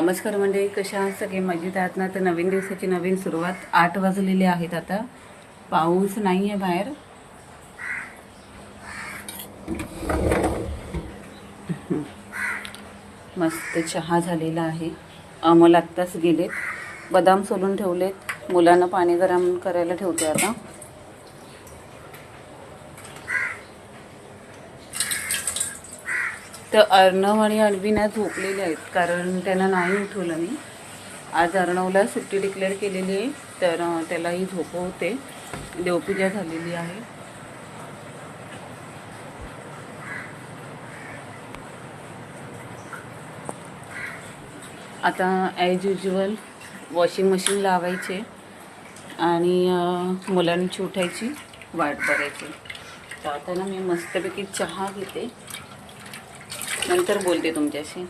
नमस्कार म्हणजे कशा आहात? सगळे मजेत आहात ना? तर नवीन दिवसाची नवीन सुरुवात आठ वाजलेली आहेत आता. पाऊस नाही आहे बाहेर. मस्त चहा झालेला आहे. अमोल आत्ताच गेलेत. बदाम सोलून ठेवलेत. मुलांना पाणी गरम करायला ठेवते आता. तर अर्णव आणि अण्विना झोपलेले आहेत कारण त्यांना नाही उठवलं मी. आज अर्णवला सुट्टी डिक्लेअर केलेली आहे तर त्यालाही त्यालाही झोपवते देवपूजा झालेली आहे. आता ॲज युजल वॉशिंग मशीन लावायचे आणि मुलांची उठायची वाट बघायची. तर आता ना मी मस्तपैकी चहा घेते. नंतर बोलते तुमच्याशी.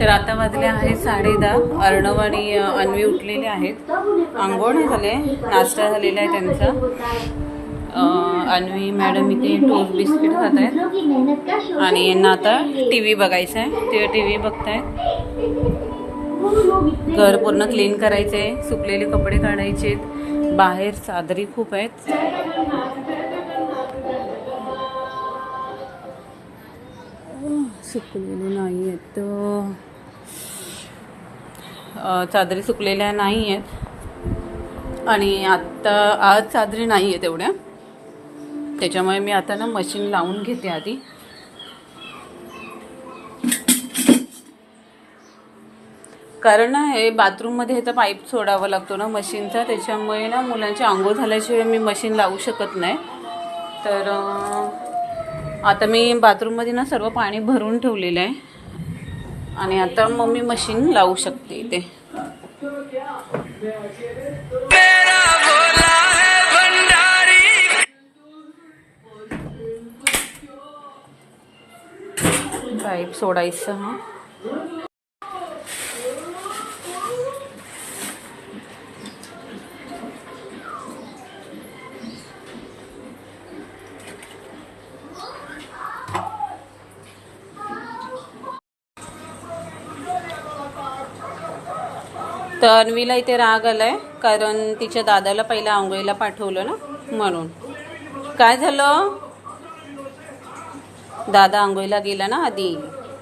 तर आता वाजले आहेत साडे दहा अर्णव आणि अन्वी उठलेले आहेत. आंघोळ झाले नाश्ता झालेला आहे त्यांचा. अन्वी मॅडम इथे टोस्ट बिस्किट खात आहेत. आणि यांना आता टी व्ही बघायचा आहे. ते टी व्ही बघतायत. घर पूर्ण क्लीन करायचं आहे सुकलेले कपडे काढायचे आहेत बाहेर चादरी खूप आहेत. सुकलेले नाही आहेत. चादरी सुकलेल्या नाही आहेत. आणि आत्ता आज चादरी नाही आहेत एवढ्या. त्याच्यामुळे मी आता ना मशीन लावून घेते आधी. कारण ना हे बाथरूममध्ये तर पाईप सोडावा लागतो ना मशीनचा त्याच्यामुळे ना मुलांची आंघोळ झाल्याशिवाय मी मशीन लावू शकत नाही. तर आता मी बाथरूममध्ये ना सर्व पाणी भरून ठेवलेलं आहे. आणि आता मग मी मशीन लावू शकते इथे. पाईप सोडायचं हां. तर अन्वीला इथे राग आलाय कारण तिच्या दादाला पहिला आंघोळीला पाठवलं ना म्हणून. काय झालं? दादा आंघोळीला गेला ना आधी.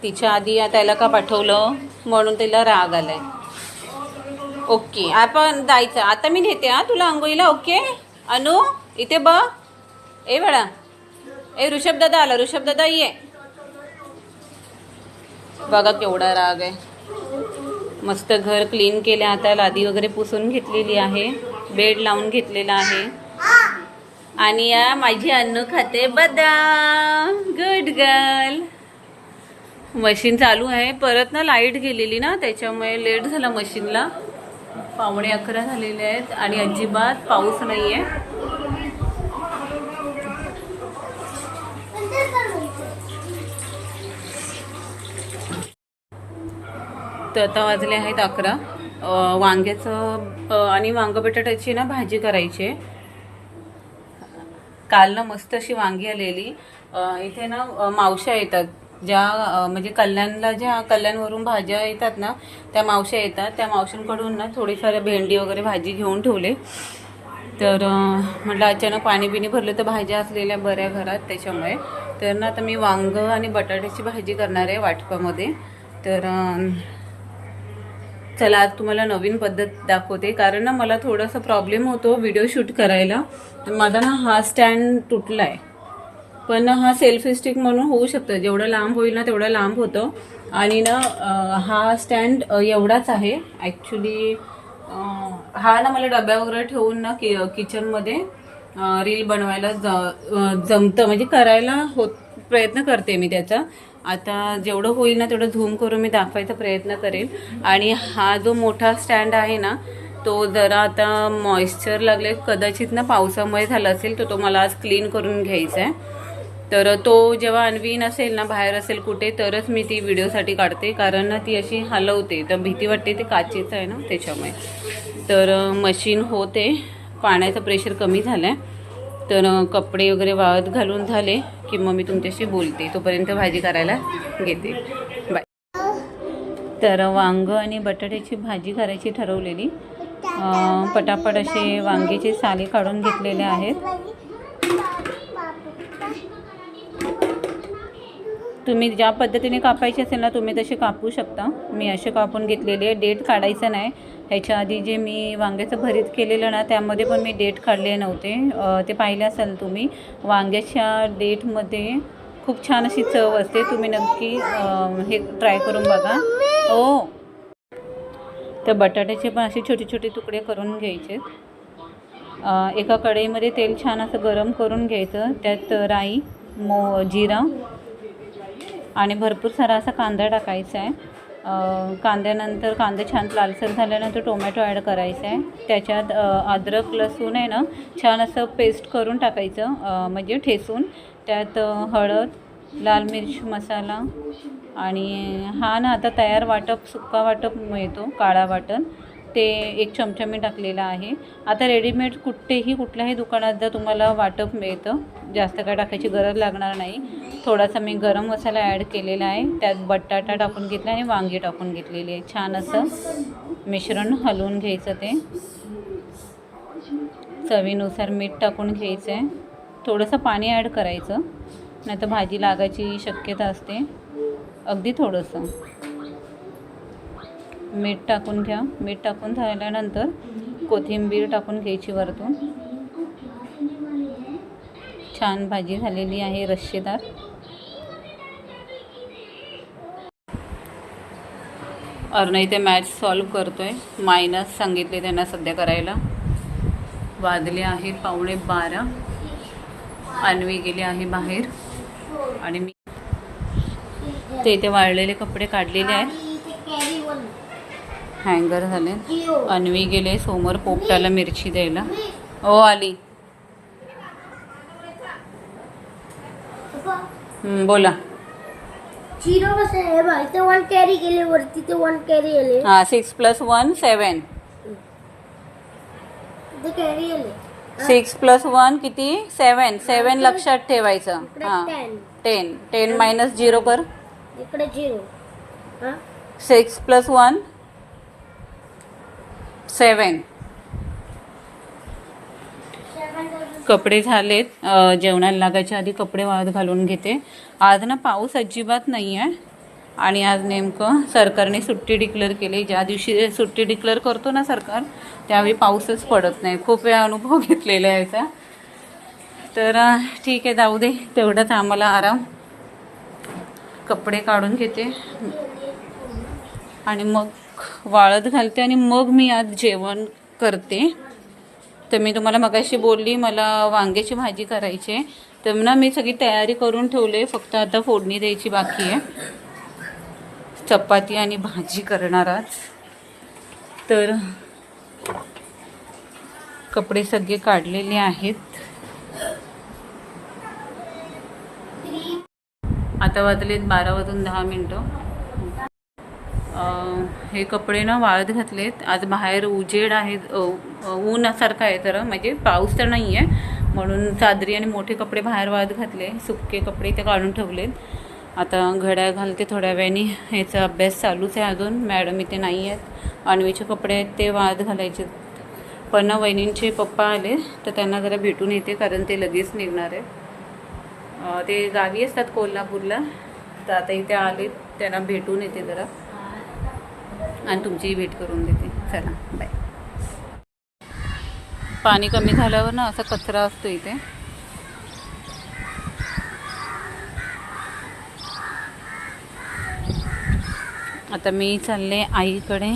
तिच्या आधी त्याला का पाठवलं? म्हणून तिला राग आलाय. ओके आपण जायचं. आता मी नेते हा तुला आंघोळीला ओके? अनु इथे ब ए वेळा ए ऋषभ दादा आला. ऋषभ दादा ये. बघा केवढा राग आहे. मस्त घर क्लीन केले. आता लादी वगैरे पुसून घेतलेली आहे. बेड लावून घेतलेला आहे. आणि या माझी अन्न खाते. बदाम. गुड गर्ल मशीन चालू आहे. परत ना लाइट गेलेली ना त्याच्यामुळे लेट झाला मशीनला पावणे अकरा झालेले आहेत. आणि अजिबात पाऊस नाही आहे तर आता वाजले आहेत अकरा. वांग्याचं आणि वांग बटाट्याची ना भाजी करायची. काल ना मस्त अशी वांगी आलेली. इथे ना मावश्या येतात. ज्या म्हणजे कल्याणला ज्या कल्याणवरून भाज्या येतात ना त्या मावश्या येतात. त्या मावशींकडून ना थोडीफार भेंडी वगैरे भाजी घेऊन ठेवले. तर म्हटलं अचानक पाणी बिणी भरलं तर भाज्या असलेल्या बऱ्या घरात त्याच्यामुळे. तर ना आता मी वांग आणि बटाट्याची भाजी करणार आहे वाटपामध्ये. तर चला आज तुम्हाला नवीन पद्धत दाखवते. कारण ना मला थोडासा प्रॉब्लेम होतो व्हिडिओ शूट करायला. तर माझा ना हा स्टँड तुटला आहे पण हा सेल्फी स्टिक म्हणून होऊ शकतं. जेवढं लांब होईल ना तेवढं लांब होतं. आणि ना हा स्टँड एवढाच आहे. ॲक्च्युली हा ना मला डब्या वगैरे ठेवून ना कि किचनमध्ये रील बनवायला ज जमतं. म्हणजे करायला होत प्रयत्न करते मी त्याचा. आता जेवढं होईल ना तेवढं झूम करून मी दाखवायचा प्रयत्न करेन. आणि हा जो मोठा स्टँड आहे ना तो जरा आता मॉइश्चर लागले कदाचित ना पावसामुळे झाला असेल तर तो मला आज क्लीन करून घ्यायचा आहे. तर तो जेव्हा अनवीन असेल ना बाहेर असेल कुठे तरच मी ती व्हिडिओसाठी काढते कारण ना ती अशी हलवते तर भीती वाटते ते काचेचं आहे ना त्याच्यामुळे. तर मशीन होते पाण्याचं प्रेशर कमी झालं आहे तर कपडे वगैरे वाळत घालून झाले की मग मी तुमच्याशी बोलते. तोपर्यंत भाजी करायला घेते. बाय तर वांग आणि बटाट्याची भाजी करायची ठरवलेली. पटापट असे वांगेचे साले काढून घेतलेले आहेत. तुम्ही ज्या पद्धतीने कापायचे असेल ना तुम्ही तसे कापू शकता. मी असे कापून घेतलेले आहे. डेट काढायचं नाही. ह्याच्या आधी जे मी वांग्याचं भरीत केलेलं ना त्यामध्ये पण मी डेट काढले नव्हते. ते पाहिले असाल तुम्ही वांग्याच्या डेटमध्ये खूप छान अशी चव असते. तुम्ही नक्की हे ट्राय करून बघा. हो. तर बटाट्याचे पण असे छोटे छोटे तुकडे करून घ्यायचे. एका कढईमध्ये तेल छान असं गरम करून घ्यायचं. त्यात राई मो जिरा आणि भरपूर सारा असा कांदा टाकायचा आहे. कांद्यानंतर कांदा छान लालसर झाल्यानंतर टोमॅटो ॲड करायचा आहे. त्याच्यात अद्रक लसूण आहे ना छान असं पेस्ट करून टाकायचं म्हणजे ठेसून त्यात हळद लाल मिरच मसाला आणि हा ना आता तयार वाटप सुक्का वाटप मिळतो काळा वाटण. ते एक चमचा मी टाकलेला आहे. आता रेडीमेड कुठेही कुठल्याही दुकानात जर तुम्हाला वाटप मिळतं जास्त काय टाकायची गरज लागणार नाही. थोडासा मी गरम मसाला ॲड केलेला आहे. त्यात बटाटा टाकून घेतला आणि वांगी टाकून घेतलेली. आहे छान असं मिश्रण हलवून घ्यायचं ते. चवीनुसार मीठ टाकून घ्यायचं आहे थोडंसं पाणी ॲड करायचं. नाही तर भाजी लागायची शक्यता असते. अगदी थोडंसं. मीठ टाकून घ्या. मीठ टाकून झाल्यानंतर कोथिंबीर टाकून घ्यायची वरतून. छान भाजी झालेली आहे रश्शेदार. अर्ण इथे मॅच सॉल्व करतोय. मायनस सांगितले त्यांना सध्या करायला. वाजले आहेत पावणे बारा. अन्वी गेले आहे बाहेर. आणि मी ते इथे वाळलेले कपडे काढलेले आहेत. हँगर झाले. अन्वी गेले समोर पोपटाला मिरची द्यायला. ओ आली. बोला. वन कॅरी केले वरती ते वन कॅरी आले. हां six plus one seven carry आले. सिक्स प्लस वन किती? सेवन सेवन लक्षात ठेवायचं. हां. टेन टेन मायनस झिरो कर. इकडे झिरो हा. Six plus one seven. कपडे झालेत. जेवणाला लागायच्या आधी कपडे वाळत घालून घेते. आज ना पाऊस अजिबात नाही आहे आणि आज नेमकं सरकारने सुट्टी डिक्लेअर केली. ज्या दिवशी सुट्टी डिक्लेअर करतो ना सरकार त्यावेळी पाऊसच पडत नाही. खूप वेळा अनुभव घेतलेला आहे याचा. तर ठीक आहे जाऊ दे. तेवढंच आम्हाला आराम. कपडे काढून घेते. आणि मग वाळत घालते आणि मग मी आज जेवण करते. तर मी तुम्हाला मगाशी बोलली मला वांग्याची भाजी करायची आहे. तर ना मी सगळी तयारी करून ठेवले फक्त आता फोडणी द्यायची बाकी आहे. चपाती आणि भाजी करणार आज. तर कपडे सगळे काढलेले आहेत. आता वाजलेत बारा वाजून दहा मिनटं. हे कपडे ना वाळत घातलेत. आज बाहेर उजेड आहे ऊनसारखं आहे तर म्हणजे पाऊस तर नाही आहे म्हणून चादरी आणि मोठे कपडे बाहेर वाळत घातले सुके कपडे ते काढून ठेवलेत. आता घड्याळ घालते थोड्या वेळाने. ह्याचा अभ्यास चालूच आहे अजून. मॅडम इथे नाही आहेत. अन्वीचे कपडे आहेत ते वाळत घालायचे. पण वहिनींचे पप्पा आले तर त्यांना जरा भेटून येते कारण ते लगेच निघणार आहे ते गावी असतात कोल्हापूरला. तर आता इथे आले त्यांना भेटून येते जरा. आणि तुमचीही भेट करून देते. चला बाय पाणी कमी झाल्यावर ना असा कचरा असतो इथे. आता मी चालले आईकडे.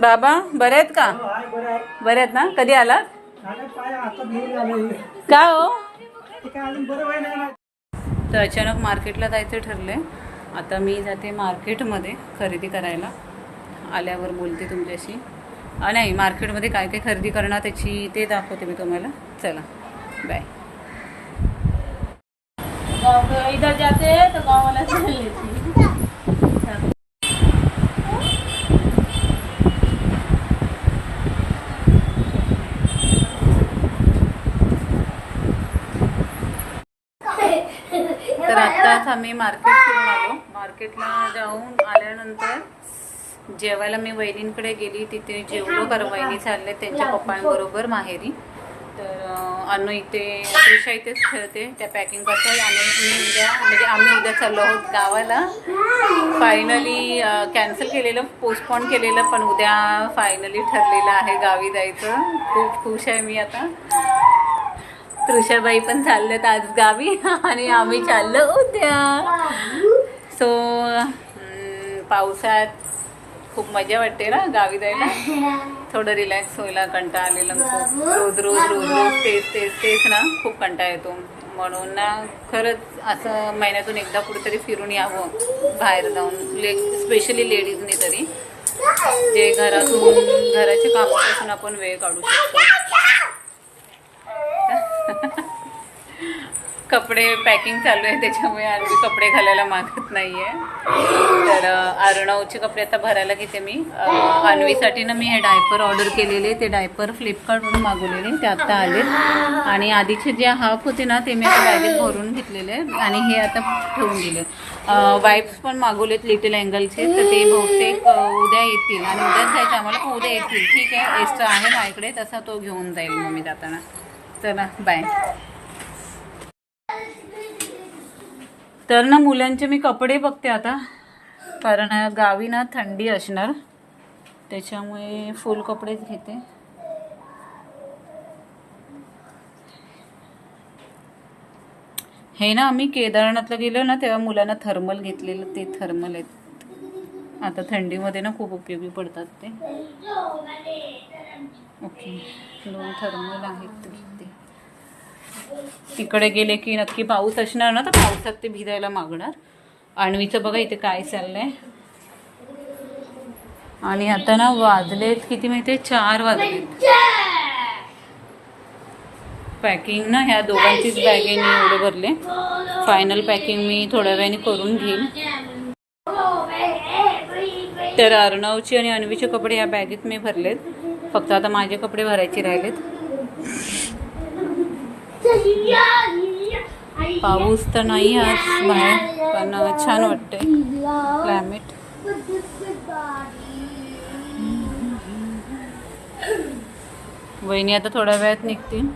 बाबा बरे आहेत का? बरे आहेत. ना? कधी आलात? का हो? तर अचानक मार्केटला जायचं ठरलं आहे आता मी जाते मार्केटमध्ये खरेदी करायला. आल्यावर बोलते तुमच्याशी. नाही मार्केटमध्ये काय काय खरेदी करणार त्याची ते दाखवते मी तुम्हाला. चला बाय. इधर जाते तो गाँव वाला चल लेती तर आत्ताच आम्ही मार्केट फिरून आलो. मार्केटला जाऊन आल्यानंतर जेवायला मी वहिनींकडे गेली. तिथे जेवलो कारण वहिनी चालले त्यांच्या पप्पांबरोबर माहेरी. तर अं, अनु इथे त्रिशा इथेच खेळते त्या पॅकिंग करतात आणि मी उद्या म्हणजे आम्ही उद्या चाललो आहोत गावाला. फायनली कॅन्सल केलेलं पोस्टपोन केलेलं पण उद्या फायनली ठरलेलं आहे गावी जायचं. खूप खुश आहे मी आता. तृषाबाई पण चालल्यात आज गावी आणि आम्ही चाललो उद्या. सो पावसात खूप मजा वाटते ना गावी जायला? थोडं रिलॅक्स व्हायला कंटाळा आलेला खूप रोज रोज रोज रोज तेच तेच तेच ना खूप कंटाळा येतो. म्हणून ना खरंच असं महिन्यातून एकदा कुठेतरी फिरून यावं बाहेर जाऊन. ले स्पेशली लेडीजनी तरी. जे घरातून घराच्या कामापासून आपण वेळ काढू शकतो. कपडे पॅकिंग चालू आहे त्याच्यामुळे आणखी कपडे घालायला मागत नाहीये. तर अर्णवचे कपडे आता भरायला घेते मी. अं, अन्वीसाठी ना मी हे डायपर ऑर्डर केलेले ते डायपर फ्लिपकार्टवरून मागवलेले ते आता आले आणि आधीचे जे हाफ होते ना ते मी आता बॅगेत भरून घेतलेले आणि हे आता ठेवून दिले. वाईप्स पण मागवलेत लिटिल अँगलचे तर ते बहुतेक उद्या येतील. आणि उद्याच जायचं आम्हाला उद्या येतील. ठीक आहे एक्स्ट्रा आहे माझ्याकडे तसा तो घेऊन जाईल मग मी जाताना चला बाय तर ना मुलांचे मी कपडे बघते आता कारण गावी ना थंडी असणार त्याच्यामुळे फुल कपडेच घेते. हे ना आम्ही केदारनाथला गेलो ना तेव्हा मुलांना थर्मल घेतलेलं ते थर्मल आहेत. आता थंडीमध्ये ना खूप उपयोगी पडतात ते. ओके दोन थर्मल आहेत. तिकडे गेले की नक्की पाऊस असणार ना तर पावसात ते भिजायला मागणार. आणवीचं बघा इथे काय चाललंय. आणि आता ना वाजलेत किती माहितीये? चार वाजलेत. पॅकिंग ना ह्या दोघांचीच बॅगेने एवढे भरले. फायनल पॅकिंग मी थोड्या वेळाने करून घेईन. तर अर्णवची आणि अन्वीचे कपडे या बॅगेत मी भरलेत. फक्त आता माझे कपडे भरायचे राहिलेत. पाऊस तर नाही आज बाहेर पण छान वाटते क्लायमेट वहिनी आता थोड्या वेळात निघतील.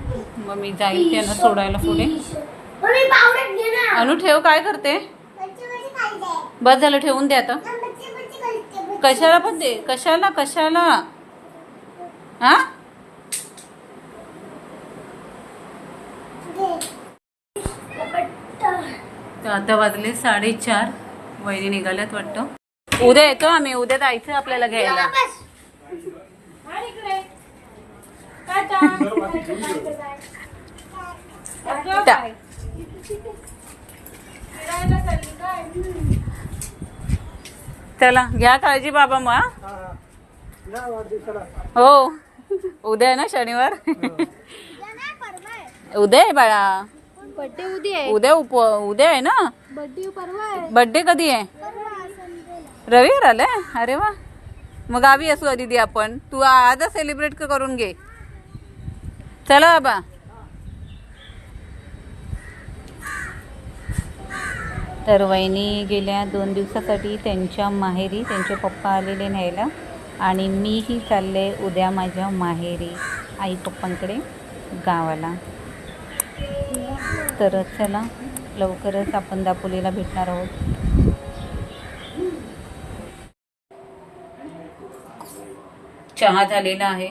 मग मी जाईल त्यांना सोडायला पुढे. अनु ठेव काय करते? बस झालं ठेवून दे आता. कशाला पण दे. कशाला कशाला? हा? तर आता वाजले साडेचार. वहिनी निघाल्यात वाटतं. उद्या येतो आम्ही. उद्या जायचं आपल्याला घ्यायला. चला घ्या काळजी बाबा मग हा? हो उद्या आहे ना शनिवार? उद्या आहे बाळा. बड्डे उद्या आहे. उद्या उप उद्या आहे ना? बड्डे परवा आहे. बर्थडे कधी आहे? रविवार आलाय? अरे वा. मग गावी असू दीदी आपण? तू आजच सेलिब्रेट करून घे. चला बाबा. तर वहिनी गेल्या दोन दिवसासाठी त्यांच्या माहेरी त्यांचे पप्पा आलेले न्यायला. आणि मीही चालले उद्या माझ्या माहेरी आई पप्पांकडे गावाला. तर चला लवकरच आपण दापोलीला भेटणार आहोत. चहा झालेला आहे.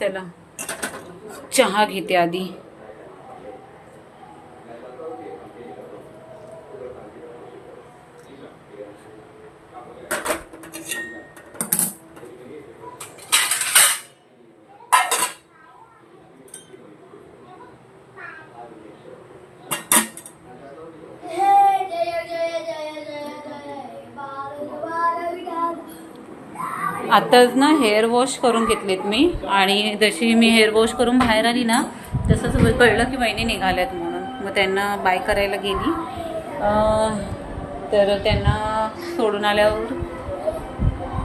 चला चहा घेते आधी. आत्ताच ना हेअर वॉश करून घेतलेत मी. आणि जशी मी हेअर वॉश करून बाहेर आली ना तसंच कळलं की वहिनी निघाल्यात म्हणून. मग त्यांना बाय करायला गेली. तर त्यांना सोडून आल्यावर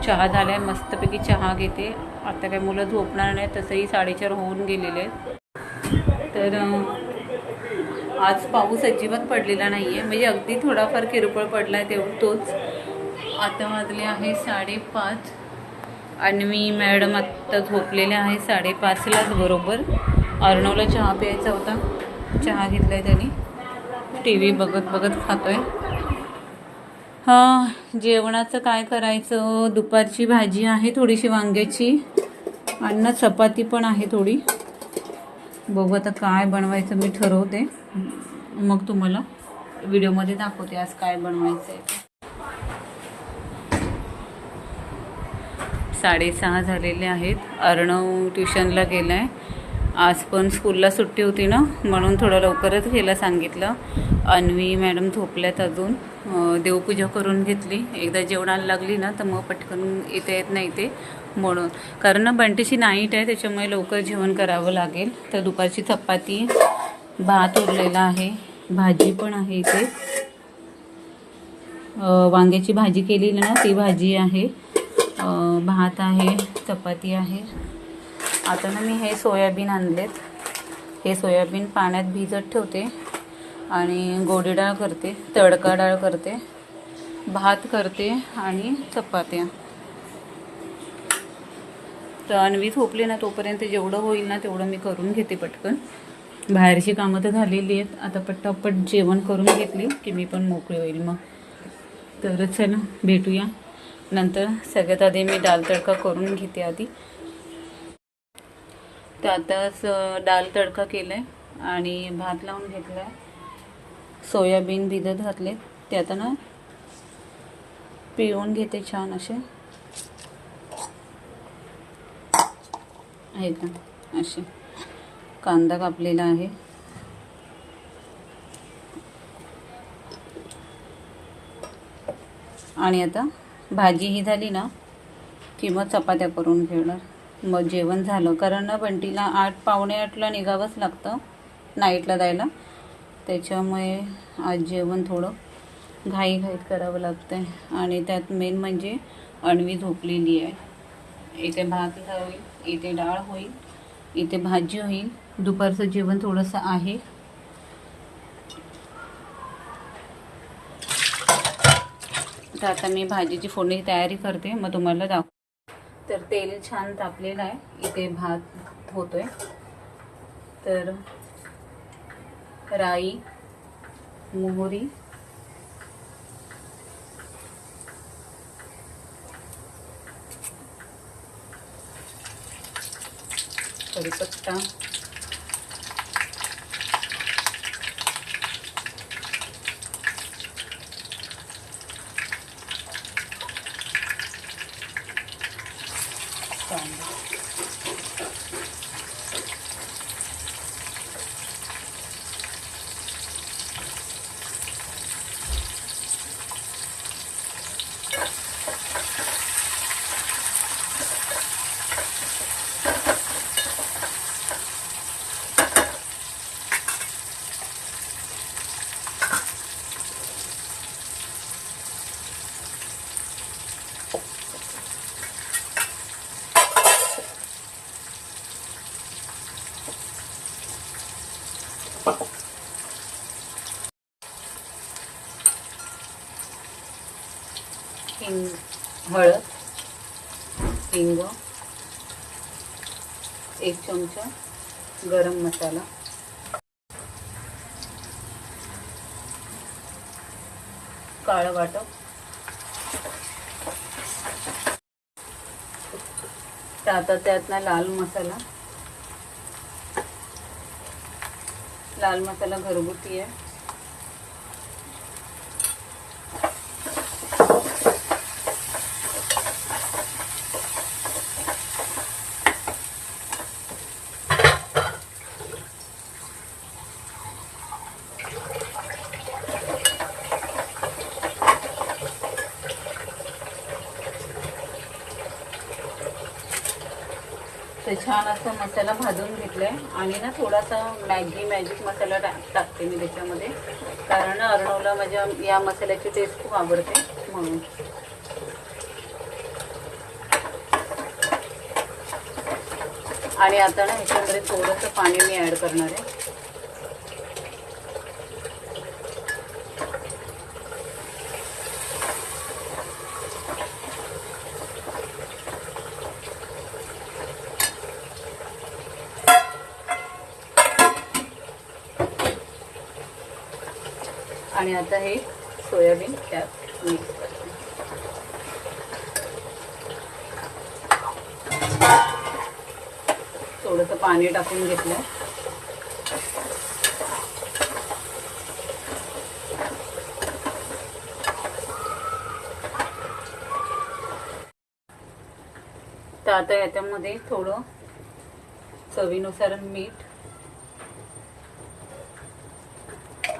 चहा झालाय मस्तपैकी चहा घेते. आता काय मुलं झोपणार नाही तसंही साडेचार होऊन गेलेले आहेत. तर आज पाऊस अजिबात पडलेला नाही आहे म्हणजे अगदी थोडाफार किरकोळ पडला आहे तेवढं तोच. आता वाजले आहे साडेपाच. आणि मी मॅडम आत्ता झोपलेल्या आहे साडेपाचलाच बरोबर. अर्णवला चहा प्यायचा होता. चहा घेतला आहे त्यांनी. टी व्ही बघत बघत खातो आहे हां जेवणाचं काय करायचं? दुपारची भाजी आहे थोडीशी वांग्याची. आणि ना चपाती पण आहे थोडी. बघू आता काय बनवायचं मी ठरवते. मग तुम्हाला व्हिडिओमध्ये दाखवते आज काय बनवायचं आहे साडेसहा झालेले आहेत. अर्णव ट्युशनला गेला आहे आज पण स्कूलला सुट्टी होती ना म्हणून थोडं लवकरच गेला सांगितलं. अन्वी मॅडम झोपल्यात अजून. देवपूजा करून घेतली. एकदा जेवणाला लागली ना तर मग पटकन इथे येत नाही ते म्हणून. कारण ना बंटीची नाईट आहे त्याच्यामुळे लवकर जेवण करावं लागेल. तर दुपारची चपाती भात उरलेला आहे. भाजी पण आहे इथे. वांग्याची भाजी केलेली ना ती भाजी आहे. भात आहे चपाती आहे. आता ना मी हे सोयाबीन आणलेत. हे सोयाबीन पाण्यात भिजत ठेवते आणि गोडी डाळ करते तडका डाळ करते भात करते आणि चपात्या. तर अनवी झोपली ना तोपर्यंत जेवढं होईल ना तेवढं मी करून घेते पटकन. बाहेरची कामं तर झालेली आहेत. आता पटापट जेवण करून घेतली की मी पण मोकळी होईल मग. तर चला भेटूया. नंतर सगळ्यात आधी मी डाल तडका करून घेते आधी. तर आताच डाल तडका केला आहे आणि भात लावून घेतला आहे सोयाबीन भिजत घातले ते आता ना पिळून घेते छान असे. आहेत ना असे. कांदा कापलेला आहे. आणि आता भाजी ही झाली ना की मग चपात्या करून घेणार. मग जेवण झालं कारण ना बंटीला आठ पावणे आठला निघावंच लागतं नाईटला जायला. त्याच्यामुळे आज जेवण थोडं घाईघाईत करावं लागतं आहे आणि त्यात मेन म्हणजे अणवी झोपलेली आहे. इथे भात होईल इथे डाळ होईल इथे भाजी होईल. दुपारचं जेवण थोडंसं आहे. तर आता मी भाजीची फोडणी तयारी करते मग तुम्हाला दाखव तर तेल छान तापलेलं आहे. इथे भात होतोय. तर राई मोहरी कढीपत्ता कांदा हिंग हळद हिंग एक चमचा गरम मसाला. काळं वाटप. तर आता त्यात ना लाल मसाला. लाल मसाला घरगुती आहे. ते छान असा मसाला भाजून घेतलाय. आणि ना थोडासा मॅगी मॅजिक मसाला टाक टाकते मी त्याच्यामध्ये. कारण अर्णवला माझ्या या मसाल्याची टेस्ट खूप आवडते म्हणून. आणि आता ना ह्याच्यामध्ये थोडंसं पाणी मी ॲड करणार आहे. आणि आता हे सोयाबीन त्यात मिक्स करते. थोडंसं पाणी टाकून घेतलं तर आता याच्यामध्ये थोडं चवीनुसार मीठ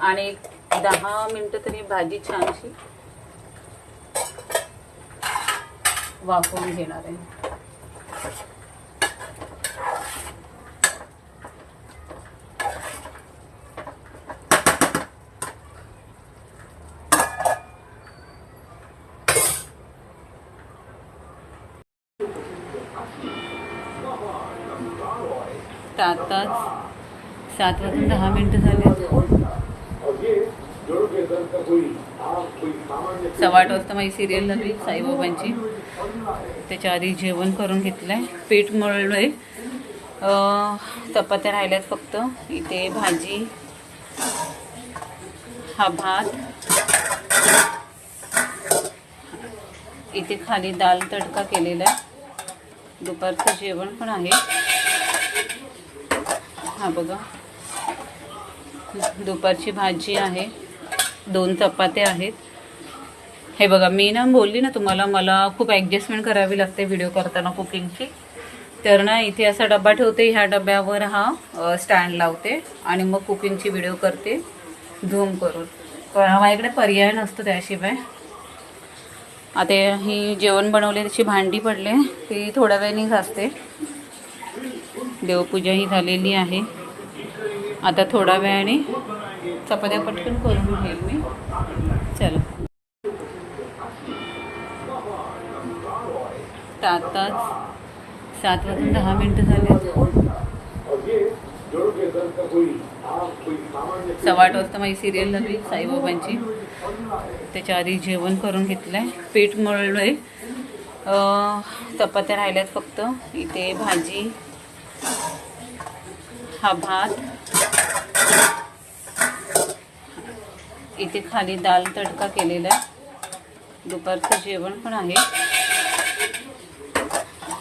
आणि एक दहा मिनटं तरी भाजी छानशी वाफवून घेणार आहे. तर आताच सात वाजून दहा मिनटं झाले सव्वा आठ वाजता माझी सिरियल लागली साईबाबांची. त्याच्या आधी जेवण करून घेतलं आहे पीठ मळलं आहे चपात्या राहिल्यात फक्त. इथे भाजी हा भात. इथे खाली दाल तडका केलेला आहे. दुपारचं जेवण पण आहे. हा बघा. दुपारची भाजी आहे. दोन चपात्या आहेत. हे बघा मी ना बोलली ना तुम्हाला मला खूप ॲडजस्टमेंट करावी लागते व्हिडिओ करताना कुकिंगची तर ना इथे असा डबा ठेवते ह्या डब्यावर हा स्टँड लावते आणि मग कुकिंगची व्हिडिओ करते झूम करून. माझ्याकडे पर्याय नसतो त्याशिवाय. आता ही जेवण बनवले त्याची भांडी पडले ती थोड्या वेळाने घासते देवपूजा ही झालेली आहे. आता थोड्या वेळाने चपात्या पटकन करून घेईल मी. चला. फक्त आताच सात वाजून दहा मिनटं झाले सव्वा आठ वाजता माझी सिरियल लागली साईबाबांची. त्याच्या आधी जेवण करून घेतलंय. पीठ मळलंय. आहे चपात्या राहिल्यात फक्त. इथे भाजी हा भात. इथे खाली दाल तडका केलेला आहे. दुपारचं जेवण पण आहे.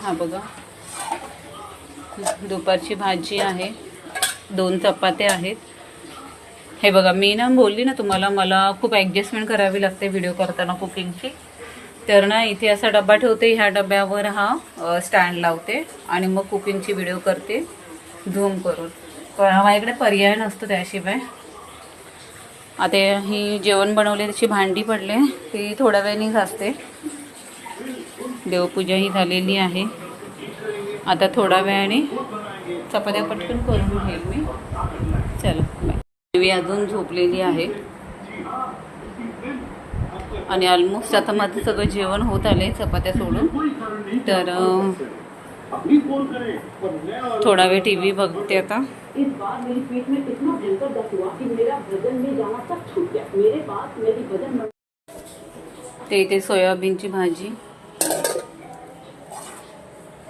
हा बघा. दुपारची भाजी आहे. दोन चपात्या आहेत. हे बघा मी ना बोलली ना तुम्हाला मला खूप ॲडजस्टमेंट करावी लागते व्हिडिओ करताना कुकिंगची तर ना इथे असा डबा ठेवते ह्या डब्यावर हा स्टँड लावते आणि मग कुकिंगची व्हिडिओ करते. झूम करून. कारण माझ्याकडे पर्याय नसतो त्याशिवाय. आता ही जेवण बनवले त्याची भांडी पडले ती थोड्या वेळाने घासते. देवपूजा ही झालेली आहे. आता थोड्या वेळाने चपात्या पटकन करून घेईल मी. चला बाय. मी अजून झोपलेली आहे. आणि ऑलमोस्ट आता माझं सगळं जेवण होत आले चपात्या सोडून. तर थोडा वेळ टी व्ही बघते आता. इस बार मेरी पीठ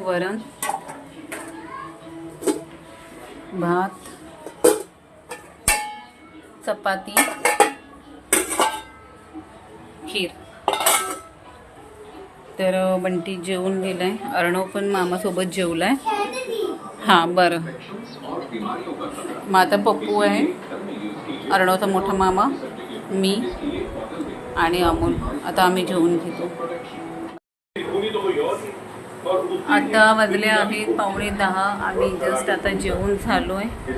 वरण भात चपाती खीर. तर बंटी जेवून गेलाय. अर्णव पण मामासोबत जेवलाय. हां बरं. मग आता पप्पू आहे. अर्णवचा मोठा मामा मी आणि अमोल. आता आम्ही जेवून घेतो. आता वाजले आहेत पावणे दहा. आम्ही जस्ट आता जेवण झालो आहे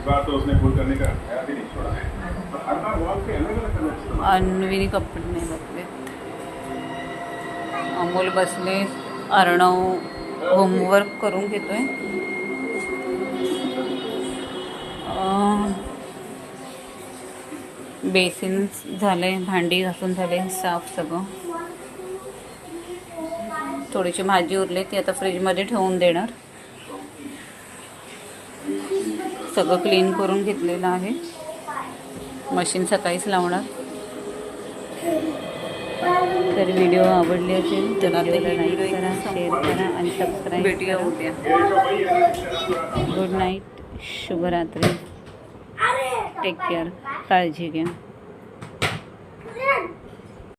अन्वी कपडे नाही बसलेत अमोल बसले. अर्णव होमवर्क करून घेतोय. बेसिन झाले भांडी घासून झाले साफ सगळं. थोडीशी भाजी उरली ती आता फ्रीजमध्ये ठेवून देणार. सगळं क्लीन करून घेतलेलं आहे. मशीन सकाळीच लावणार. तर व्हिडिओ आवडली असेल तर लाईक करा शेअर करा आणि सबस्क्राईब भेटूया गुड नाईट शुभरात्री. टेक केअर काळजी घ्या.